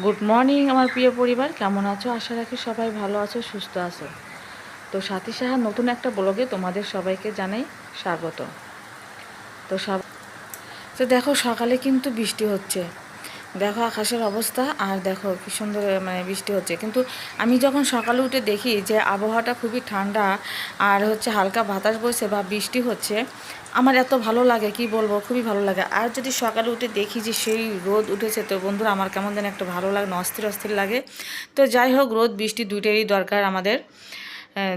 Good morning আমার প্রিয় পরিবার। কেমন আছো? আশা রাখি সবাই ভালো আছো, সুস্থ আছো। তো সাথী সাহা, নতুন একটা ব্লগে তোমাদের সবাইকে জানাই স্বাগত। তো সব তো দেখো, সকালে কিন্তু বৃষ্টি হচ্ছে। দেখো আকাশের অবস্থা, আর দেখো কি সুন্দর মানে বৃষ্টি হচ্ছে। কিন্তু আমি যখন সকালে উঠে দেখি যে আবহাওয়াটা খুবই ঠান্ডা, আর হচ্ছে হালকা বাতাস বইছে বা বৃষ্টি হচ্ছে, আমার এত ভালো লাগে, কি বলব, খুবই ভালো লাগে। আর যদি সকালে উঠে দেখি যে সেই রোদ উঠেছে, তো বন্ধুরা আমার কেমন যেন একটা ভালো লাগে, অস্থির অস্থির লাগে। তো যাই হোক, রোদ, বৃষ্টি দুইটারই দরকার আমাদের।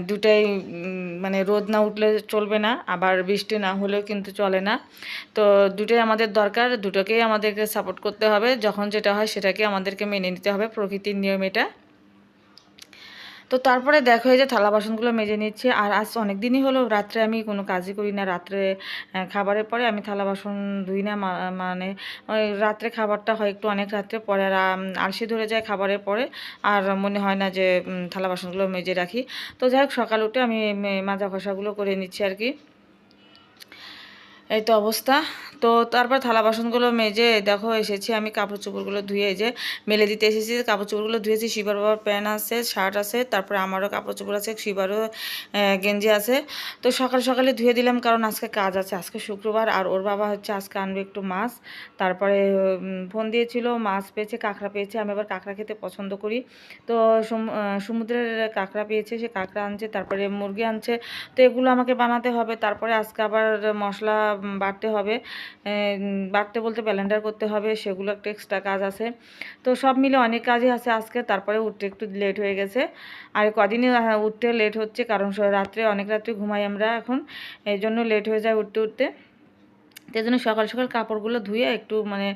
দুটাই উম, মানে রোদ না উঠলে চলবে না আবার বৃষ্টি না হলেও কিন্তু চলে না। তো দুটোই আমাদের দরকার দুটোকেই আমাদেরকে সাপোর্ট করতে হবে। যখন যেটা হয় সেটাকে আমাদেরকে মেনে নিতে হবে প্রকৃতির নিয়ম এটা। তো তারপরে দেখো এই যে থালা বাসনগুলো মেজে নিচ্ছে। আর আজ অনেক দিনই হলো, রাত্রে আমি কোনো কাজই করি না। রাত্রে খাবারের পরে আমি থালা বাসন ধুই না মানে রাত্রে খাবারটা হয় একটু অনেক রাত্রে, পরে আর আলসি ধরে যায় খাবারের পরে। আর মনে হয় না যে থালা বাসনগুলো মেজে রাখি। তো যাই হোক, সকাল উঠে আমি মাজা ঘষাগুলো করে নিচ্ছি আর কি। এই তো অবস্থা। তো তারপর থালা বাসনগুলো মেজে, দেখো এসেছি আমি কাপড় চোপড়গুলো ধুয়ে যে মেলে দিতে এসেছি। কাপড় চোপড়গুলো ধুয়েছি শিবার বাবার প্যান্ট আছে, শার্ট আছে, তারপরে আমারও কাপড় চোপড় আছে, শিবারও গেঞ্জি আছে। তো সকাল সকালে ধুয়ে দিলাম, কারণ আজকে কাজ আছে, আজকে শুক্রবার, আর ওর বাবা হচ্ছে আজকে আনবে একটু মাছ। তারপরে ফোন দিয়েছিল, মাছ পেয়েছে, কাঁকড়া পেয়েছে, আমি আবার কাঁকড়া খেতে পছন্দ করি। তো সমুদ্রের কাঁকড়া পেয়েছে, সে কাঁকড়া আনছে, তারপরে মুরগি আনছে। তো এগুলো আমাকে বানাতে হবে, তারপরে আজকে আবার মশলা বাটতে হবে বাড়তে বলতে ব্যালেন্ডার করতে হবে, সেগুলো একটা এক্সট্রা কাজ আছে। তো সব মিলে অনেক কাজই আছে আজকে, তারপরে উঠতে একটু লেট হয়ে গেছে। আর কদিনই উঠতে লেট হচ্ছে, কারণ রাত্রে, অনেক রাত্রে ঘুমাই আমরা এখন, এই জন্য লেট হয়ে যায় উঠতে উঠতে। সেই জন্য সকাল সকাল কাপড়গুলো ধুয়ে একটু মানে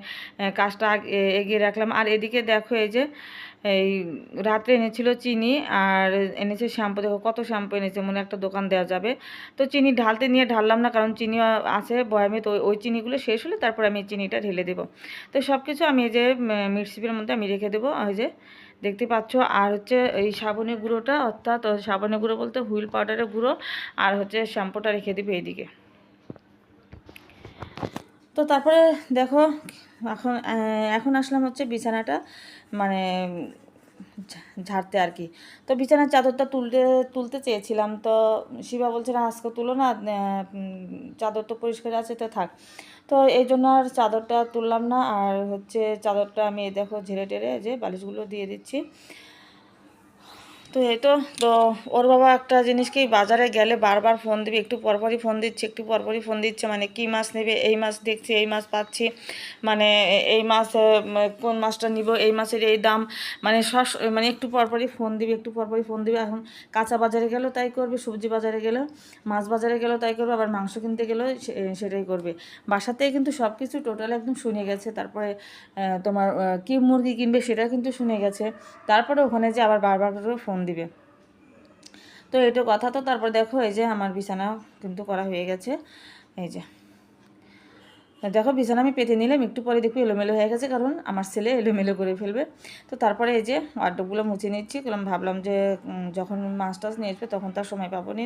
কাজটা এগিয়ে রাখলাম। আর এদিকে দেখো এই যে এই রাত্রে এনেছিল চিনি আর এনেছে শ্যাম্পু, দেখো কত শ্যাম্পু এনেছে, মনে একটা দোকান দেওয়া যাবে। তো চিনি ঢালতে নিয়ে ঢাললাম না, কারণ চিনি আছে, বয়ামে, তো ওই- চিনিগুলো শেষ হলে তারপর আমি চিনিটা ঢেলে দেবো। তো সব কিছু আমি এই যে মিক্সিপের মধ্যে আমি রেখে দেবো ওই যে, দেখতে পাচ্ছ। আর হচ্ছে এই সাবনের গুঁড়োটা, অর্থাৎ সাবনের গুঁড়ো বলতে হুইল পাউডারের গুঁড়ো, আর হচ্ছে শ্যাম্পুটা রেখে দিবে এইদিকে। তো তারপরে দেখো, এখন এখন আসলাম হচ্ছে বিছানাটা মানে ঝাড়তে আর কি। তো বিছানার চাদরটা তুলতে তুলতে চেয়েছিলাম, তো শিবা বলছে, না, আজকে তুলো না চাদর তো পরিষ্কার আছে, তো থাক। তো এই জন্য আর চাদরটা তুললাম না, আর হচ্ছে চাদরটা আমি দেখো ঝেড়ে টেরে যে বালিশগুলো দিয়ে দিচ্ছি। তো এই তো তো ওর বাবা একটা জিনিসকেই বাজারে গেলে বারবার ফোন দিবে, একটু পরপরই ফোন দিচ্ছে, একটু পরপরই ফোন দিচ্ছে মানে কি মাছ নেবে, এই মাছ দেখছি, এই মাছ পাচ্ছি মানে এই মাছ কোন মাছটা নিব, এই মাছের এই দাম মানে সব মানে একটু পরপরই ফোন দিবে, একটু পরপরই ফোন দিবে, এখন কাঁচা বাজারে গেলেও তাই করবে, সবজি বাজারে গেলেও মাছ বাজারে গেলেও তাই করবে, আবার মাংস কিনতে গেলেও সেটাই করবে। বাসাতেই কিন্তু সব কিছু টোটাল একদম শুনে গেছে, তারপরে তোমার কি মুরগি কিনবে সেটা কিন্তু শুনে গেছে, তারপরে ওখানে যে আবার বারবার ফোন দিবে। তো এটা কথা তো, তারপর দেখো এই যে আমার বিছানা কিন্তু করা হয়ে গেছে। এই যে। দেখো বিছানা আমি পেতে নিলাম, একটু পরে দেখব এলোমেলো হয়ে গেছে, কারণ আমার ছেলে এলোমেলো করে ফেলবে। তো তারপরে এই যে ওয়ার্ডগুলো মুছে নিচ্ছি কারণ ভাবলাম যে যখন মাছ টাছ নিয়ে আসবে তখন তার সময় পাবো নি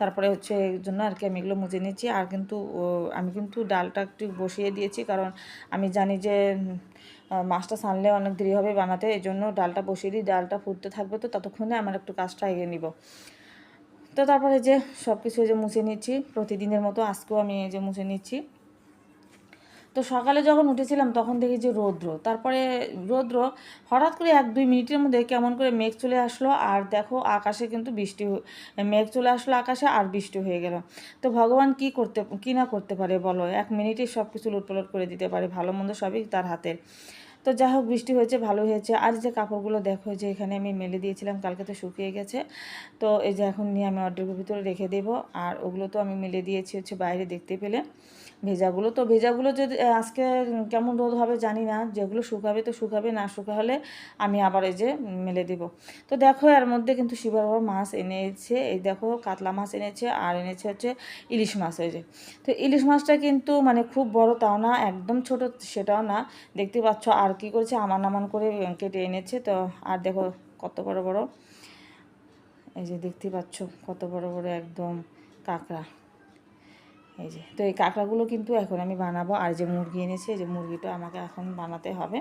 তারপরে হচ্ছে এই জন্য আর কি আমি এগুলো মুছে নিচ্ছি। আর কিন্তু আমি কিন্তু ডালটা একটু বসিয়ে দিয়েছি, কারণ আমি জানি যে মাছটা ছানলে অনেক দেরি হবে বানাতে, এই জন্য ডালটা বসিয়ে দিই, ডালটা ফুটতে থাকবে তো ততক্ষণে আমার একটু কাজটা এগিয়ে নিব। তো তারপরে যে সব কিছু যে মুছে নিচ্ছি, প্রতিদিনের মতো আজকেও আমি এই যে মুছে নিচ্ছি। তো সকালে যখন উঠেছিলাম, তখন দেখি যে রৌদ্র। তারপরে রৌদ্র হঠাৎ করে এক দুই মিনিটের মধ্যে কেমন করে মেঘ চলে আসলো। আর দেখো, আকাশে কিন্তু বৃষ্টি মেঘ চলে আসলো আকাশে আর বৃষ্টি হয়ে গেল। তো ভগবান কি করতে, কি না করতে পারে বলো? এক মিনিটে সব কিছু লুটপালট করে দিতে পারে, ভালো মন্দ সবই তার হাতের। তো যাই হোক, বৃষ্টি হয়েছে ভালো হয়েছে। আর যে কাপড়গুলো দেখো যে এখানে আমি মেলে দিয়েছিলাম, কালকে তো শুকিয়ে গেছে। তো এই যে এখন নিয়ে আমি অর্ডারের ভিতরে রেখে দেবো। আর ওগুলো তো আমি মেলে দিয়েছি হচ্ছে বাইরে দেখতে পেলে। ভেজাগুলো, তো ভেজাগুলো যদি আজকে কেমন রোদ হবে জানি না। যেগুলো শুকাবে তো শুকাবে, না শুকা হলে আমি আবার এই যে মেলে দেব। তো দেখো, এর মধ্যে কিন্তু শিবার বাবা মাছ এনেছে। এই দেখো, কাতলা মাছ এনেছে, আর এনেছে হচ্ছে ইলিশ মাছ এই যে। তো ইলিশ মাছটা কিন্তু মানে খুব বড় তাও না, একদম ছোট সেটাও না। দেখতে পাচ্ছ, আর কি করেছে? আমান আমান করে কেটে এনেছে। তো আর দেখো কত বড় বড়। এই যে দেখতে পাচ্ছ কত বড় বড় একদম কাঁকড়া। এই যে, তো এই কাঁকড়াগুলো কিন্তু এখন আমি বানাবো। আর যে মুরগি এনেছে যে মুরগিটা আমাকে এখন বানাতে হবে।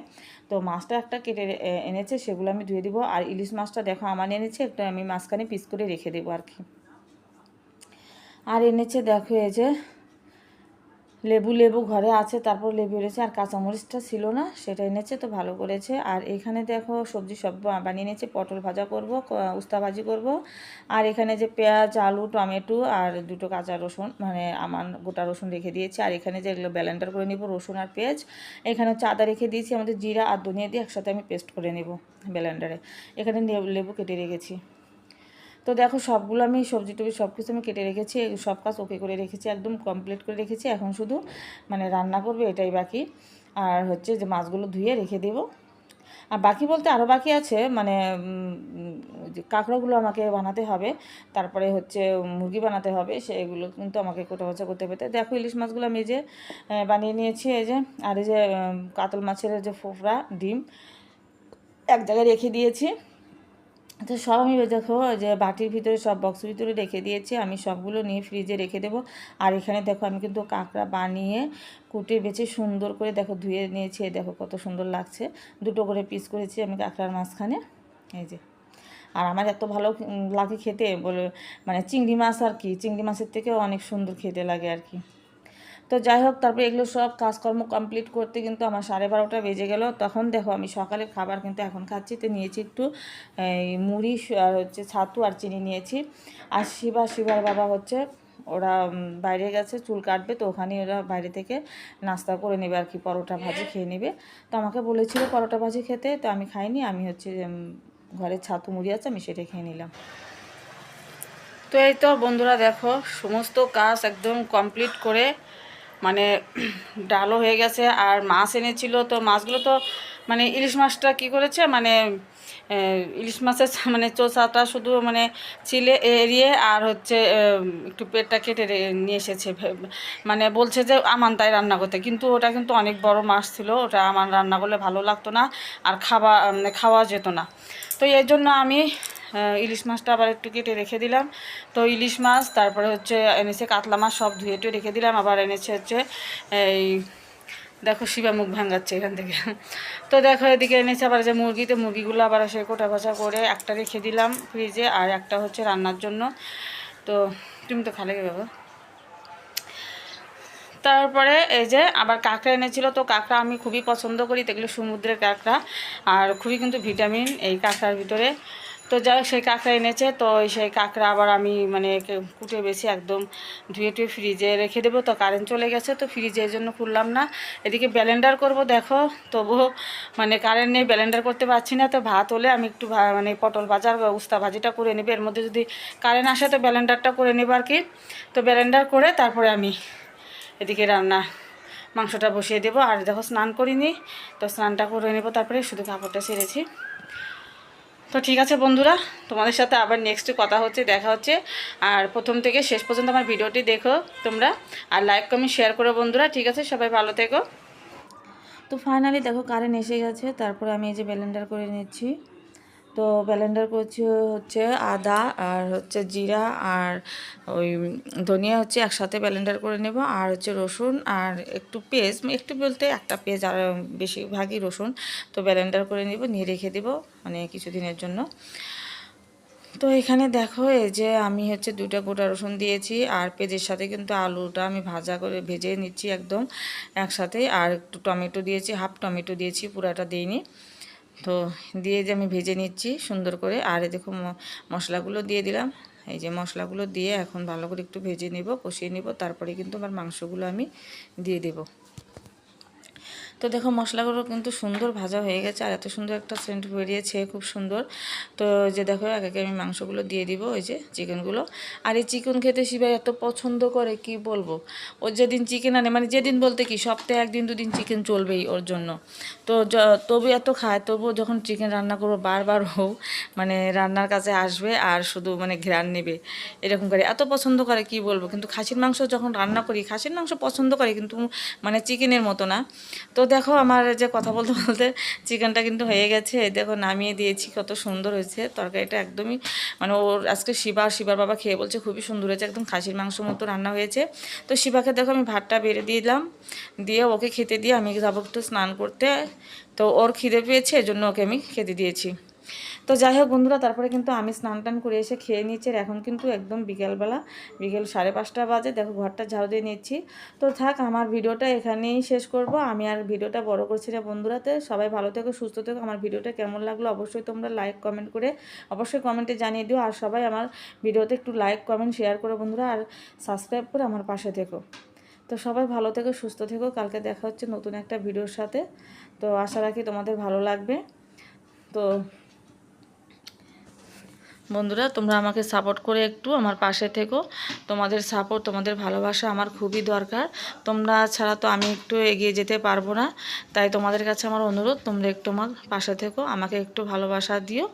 তো মাছটা একটা কেটে এনেছে, সেগুলো আমি ধুয়ে দিব। আর ইলিশ মাছটা দেখো আমার এনেছে, একটা আমি মাঝখানে পিস করে রেখে দেবো আর কি। আর এনেছে দেখো এই যে লেবু লেবু ঘরে আছে, তারপর লেবু এনেছে, আর কাঁচামরিচটা ছিল না, সেটা এনেছে, তো ভালো করেছে। আর এখানে দেখো সবজি সব বানিয়ে নিয়েছে, পটল ভাজা করব উস্তা ভাজি করব। আর এখানে যে পেঁয়াজ, আলু, টমেটো, আর দুটো কাঁচা রসুন মানে আমার গোটা রসুন রেখে দিয়েছি। আর এখানে যে এগুলো ব্যালেন্ডার করে নিব, রসুন আর পেঁয়াজ। এখানে চাদা রেখে দিয়েছি, আমাদের জিরা আর ধনিয়া দিয়ে একসাথে আমি পেস্ট করে নেব ব্যালেন্ডারে। এখানে লেবু কেটে রেখেছি। তো দেখো সবগুলো আমি সবজি টবজি সব কিছু আমি কেটে রেখেছি সব কাজ ওকে করে রেখেছি, একদম কমপ্লিট করে রেখেছি। এখন শুধু মানে রান্না করবে এটাই বাকি। আর হচ্ছে যে মাছগুলো ধুয়ে রেখে দেবো। আর বাকি বলতে আরও বাকি আছে মানে যে কাঁকড়াগুলো আমাকে বানাতে হবে। তারপরে হচ্ছে মুরগি বানাতে হবে, সেগুলো কিন্তু আমাকে কোটা বাছা করতে হবে। তো দেখো ইলিশ মাছগুলো আমি যে বানিয়ে নিয়েছি, এই যে, আর এই যে কাতল মাছের যে ফোফরা, ডিম, এক জায়গায় রেখে দিয়েছি। তো সব আমি দেখো যে বাটির ভিতরে সব বক্সের ভিতরে রেখে দিয়েছি। আমি সবগুলো নিয়ে ফ্রিজে রেখে দেবো। আর এখানে দেখো, আমি কিন্তু কাঁকড়া বানিয়ে কুটে বেছে সুন্দর করে দেখো ধুয়ে নিয়েছি। দেখো কত সুন্দর লাগছে। দুটো করে পিস করেছি আমি কাঁকড়ার মাঝখানে। এই যে। আর আমার এত ভালো লাগে খেতে বলে মানে চিংড়ি মাছ আর কি, চিংড়ি মাছের থেকেও অনেক সুন্দর খেতে লাগে আর কি। তো যাই হোক তারপরে এগুলো সব কাজকর্ম কমপ্লিট করতে কিন্তু আমার সাড়ে বারোটা বেজে গেল। তখন দেখো, আমি সকালের খাবার কিন্তু এখন খাচ্ছি। তো নিয়েছি একটু মুড়ি আর হচ্ছে ছাতু আর চিনি নিয়েছি। আর শিবা, শিবার বাবা হচ্ছে, ওরা বাইরে গেছে, চুল কাটবে। তো ওখানে ওরা বাইরে থেকে নাস্তা করে নেবে আর কি, পরোটা ভাজি খেয়ে নেবে। তো আমাকে বলেছিল পরোটা ভাজি খেতে, তো আমি খাইনি। আমি হচ্ছে ঘরে ছাতু মুড়ি আছে, আমি সেটা খেয়ে নিলাম। তো এই তো বন্ধুরা, দেখো, সমস্ত কাজ একদম কমপ্লিট করে মানে ডালও হয়ে গেছে আর মাছ এনেছিল। তো মাছগুলো তো মানে ইলিশ মাছটা কি করেছে? মানে ইলিশ মাছের মানে চোষাটা শুধু মানে চিলে এড়িয়ে আর হচ্ছে একটু পেটটা কেটে নিয়ে এসেছে মানে বলছে যে আমান তাই রান্না করতে। কিন্তু ওটা কিন্তু অনেক বড় মাছ ছিল, ওটা আমার রান্না করলে ভালো লাগতো না আর খাওয়া মানে খাওয়া যেত না। তো এর জন্য আমি ইলিশ মাছটা আবার একটু কেটে রেখে দিলাম। তো ইলিশ মাছ, তারপরে হচ্ছে এনেছে কাতলা মাছ, সব ধুয়ে টুয়ে রেখে দিলাম। আবার এনেছে হচ্ছে এই, দেখো শিবা মুখ ভাঙাচ্ছে এখান থেকে। তো দেখো এদিকে এনেছে আবার যে মুরগিতে মুরগিগুলো আবার সে কোটা ভাজা করে একটা রেখে দিলাম ফ্রিজে আর একটা হচ্ছে রান্নার জন্য। তো তুমি তো খালে বাবা। তারপরে এই যে আবার কাঁকড়া এনেছিল, তো কাঁকড়া আমি খুবই পছন্দ করি। তো সমুদ্রের কাঁকড়া, আর খুবই কিন্তু ভিটামিন এই কাঁকড়ার ভিতরে। তো যাই সেই কাঁকড়া এনেছে। তো সেই কাঁকড়া আবার আমি মানে কুটে বেশি একদম ধুয়ে টুয়ে ফ্রিজে রেখে দেবো। তো কারেন্ট চলে গেছে, তো ফ্রিজে এর জন্য খুললাম না। এদিকে ব্যালেন্ডার করব, দেখো। তবুও মানে কারেন্ট নেই ব্যালেন্ডার করতে পারছি না। তো ভাত হলে আমি একটু মানে পটল ভাজার উস্তা ভাজিটা করে নেবে। এর মধ্যে যদি কারেন্ট আসে, তো ব্যালেন্ডারটা করে নেব আর কি। তো ব্যালেন্ডার করে তারপরে আমি এদিকে রান্না মাংসটা বসিয়ে দেবো। আর দেখো, স্নান করিনি। তো স্নানটা করে নেব, তারপরে শুধু কাপড়টা ছেড়েছি তো ঠিক আছে বন্ধুরা, তোমাদের সাথে আবার নেক্সট কথা হচ্ছে, দেখা হচ্ছে। আর প্রথম থেকে শেষ পর্যন্ত আমার ভিডিওটি দেখো তোমরা, আর লাইক কমেন্ট শেয়ার করো বন্ধুরা, ঠিক আছে? সবাই ভালো থেকো। তো ফাইনালি দেখো কারেন্ট এসে গেছে, তারপরে আমি এই যে ব্যালেন্ডার করে নিচ্ছি। তো ব্যালেন্ডার করছি হচ্ছে আদা আর হচ্ছে জিরা আর ওই ধনিয়া হচ্ছে একসাথে ব্যালেন্ডার করে নেব আর হচ্ছে রসুন আর একটু পেঁয়াজ একটু বলতে একটা পেঁয়াজ আর বেশিরভাগই রসুন। তো ব্যালেন্ডার করে নিব, নিয়ে রেখে দেবো মানে কিছুদিনের জন্য। তো এখানে দেখো এই যে আমি হচ্ছে দুটা গোটা রসুন দিয়েছি আর পেঁয়াজের সাথে কিন্তু আলুটা আমি ভাজা করে ভেজে নিচ্ছি একদম একসাথে। আর একটু টমেটো দিয়েছি, হাফ টমেটো দিয়েছি, পুরাটা দিইনি। তো দিয়ে যে আমি ভেজে নিচ্ছি সুন্দর করে, আর দেখো মশলাগুলো দিয়ে দিলাম। এই যে মশলাগুলো দিয়ে এখন ভালো করে একটু ভেজে নেব, কষিয়ে নেব, তারপরে কিন্তু আমার মাংসগুলো আমি দিয়ে দেবো। তো দেখো মশলাগুলো কিন্তু সুন্দর ভাজা হয়ে গেছে আর এত সুন্দর একটা সেন্ট বেরিয়েছে, খুব সুন্দর। তো যে দেখো, এক একে আমি মাংসগুলো দিয়ে দিব, ওই যে চিকেনগুলো আর এই চিকেন খেতে শিবাই এত পছন্দ করে, কি বলব? ও যেদিন চিকেন আনে মানে যেদিন বলতে কি, সপ্তাহে একদিন, দুদিন চিকেন চলবেই ওর জন্য। তো তবু এত খায় তবু যখন চিকেন রান্না করব, বারবার হোক মানে রান্নার কাছে আসবে আর শুধু মানে ঘ্রাণ নেবে, এরকম করে। এত পছন্দ করে, কি বলব? কিন্তু খাসির মাংস যখন রান্না করি, খাসির মাংস পছন্দ করে, কিন্তু মানে চিকেনের মতো না। তো দেখো আমার যে কথা বলতে বলতে চিকেনটা কিন্তু হয়ে গেছে। দেখো নামিয়ে দিয়েছি, কত সুন্দর হয়েছে। তরকারিটা একদমই মানে ওর আজকে শিবা, শিবার বাবা খেয়ে বলছে খুবই সুন্দর হয়েছে, একদম খাসির মাংস মতো রান্না হয়েছে। তো শিবাকে দেখো আমি ভাতটা বেড়ে দিলাম, দিয়ে ওকে খেতে দিয়ে আমি যাব একটু স্নান করতে। তো ওর খিদে পেয়েছে, এজন্য ওকে আমি খেতে দিয়েছি। তো যাই হোক বন্ধুরা, তারপরে কিন্তু আমি স্নান টান করে এসে খেয়ে নিচ্ছি আর এখন কিন্তু একদম বিকেলবেলা, বিকেল সাড়ে পাঁচটা বাজে। দেখো, ঘরটা ঝাড়ু দিয়ে নিচ্ছি তো থাক, আমার ভিডিওটা এখানেই শেষ করব। আমি আর ভিডিওটা বড় করছি না বন্ধুরাতে। সবাই ভালো থেকো, সুস্থ থেকো। আমার ভিডিওটা কেমন লাগল অবশ্যই তোমরা লাইক কমেন্ট করে অবশ্যই কমেন্টে জানিয়ে দিও। আর সবাই আমার ভিডিওতে একটু লাইক কমেন্ট শেয়ার করো বন্ধুরা, আর সাবস্ক্রাইব করে আমার পাশে থেকো। তো সবাই ভালো থেকো, সুস্থ থেকো। কালকে দেখা হচ্ছে নতুন একটা ভিডিওর সাথে। তো আশা রাখি তোমাদের ভালো লাগবে। তো বন্ধুরা, তোমরা আমাকে সাপোর্ট করে একটু আমার পাশে থেকো। তোমাদের সাপোর্ট তোমাদের ভালোবাসা আমার খুবই দরকার। তোমরা ছাড়া তো আমি একটু এগিয়ে যেতে পারব না। তাই তোমাদের কাছে আমার অনুরোধ, তোমরা একটু আমার পাশে থেকো, আমাকে একটু ভালোবাসা দিও।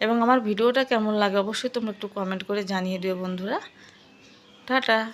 এবং আমার ভিডিওটা কেমন লাগে অবশ্যই তোমরা একটু কমেন্ট করে জানিয়ে দিও বন্ধুরা। টাটা।